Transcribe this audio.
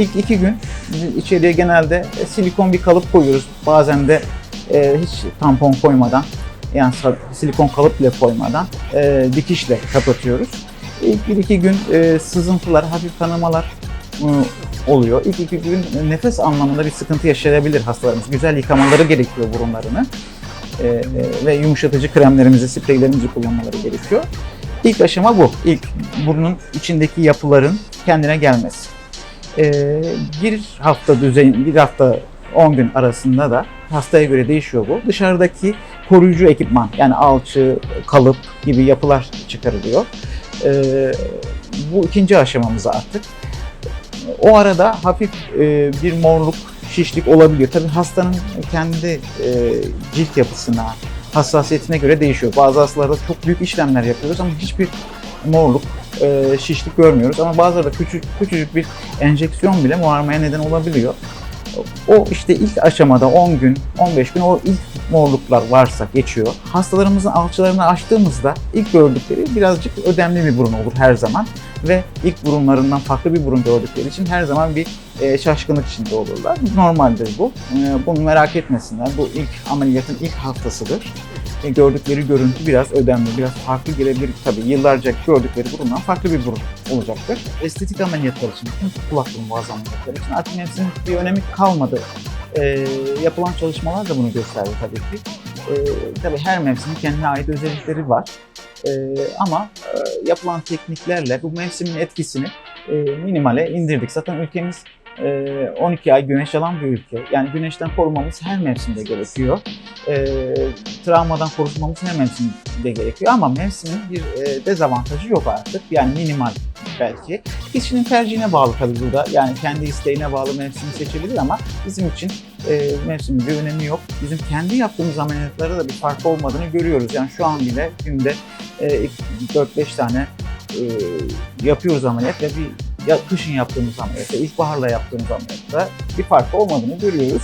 İlk iki gün içeriye genelde e, silikon bir kalıp koyuyoruz. Bazen de e, hiç tampon koymadan yani silikon kalıp bile koymadan e, dikişle kapatıyoruz. İlk bir iki gün e, sızıntılar, hafif kanamalar e, oluyor. İlk iki gün nefes anlamında bir sıkıntı yaşayabilir hastalarımız. Güzel yıkamaları gerekiyor burunlarını. E, e, ve yumuşatıcı kremlerimizi, spreylerimizi kullanmaları gerekiyor. İlk aşama bu. İlk burnun içindeki yapıların kendine gelmesi. Ee, bir hafta düzey, bir hafta 10 gün arasında da hastaya göre değişiyor bu. Dışarıdaki koruyucu ekipman yani alçı, kalıp gibi yapılar çıkarılıyor. Ee, bu ikinci aşamamız artık. O arada hafif e, bir morluk, şişlik olabiliyor. Tabii hastanın kendi e, cilt yapısına, hassasiyetine göre değişiyor. Bazı hastalarda çok büyük işlemler yapıyoruz ama hiçbir morluk, e, şişlik görmüyoruz. Ama bazıları küçük, küçücük bir enjeksiyon bile morarmaya neden olabiliyor. O işte ilk aşamada 10 gün, 15 gün o ilk morluklar varsa geçiyor. Hastalarımızın alçılarını açtığımızda ilk gördükleri birazcık ödemli bir burun olur her zaman. Ve ilk burunlarından farklı bir burun gördükleri için her zaman bir e, şaşkınlık içinde olurlar. Normaldir bu. E, bunu merak etmesinler. Bu ilk ameliyatın ilk haftasıdır. E, gördükleri görüntü biraz ödemli, biraz farklı gelebilir. Tabii yıllarca gördükleri burundan farklı bir burun olacaktır. Estetik ameliyatlar için, kulak burun boğaz için artık hepsinin bir önemi kalmadı. E, yapılan çalışmalar da bunu gösterdi tabii ki. E, tabii her mevsimin kendine ait özellikleri var. E, ama e, yapılan tekniklerle bu mevsimin etkisini e, minimale indirdik. Zaten ülkemiz 12 ay güneş alan bir ülke. Yani güneşten korumamız her mevsimde gerekiyor. E, travmadan korunmamız her mevsimde gerekiyor ama mevsimin bir e, dezavantajı yok artık. Yani minimal belki. Kişinin tercihine bağlı tabii burada. Yani kendi isteğine bağlı mevsimi seçebilir ama bizim için e, mevsimin bir önemi yok. Bizim kendi yaptığımız ameliyatlarda da bir fark olmadığını görüyoruz. Yani şu an bile günde e, 4-5 tane e, yapıyoruz ameliyat ve bir ya kışın yaptığımız ameliyatta, ilkbaharla yaptığımız ameliyatta bir fark olmadığını görüyoruz.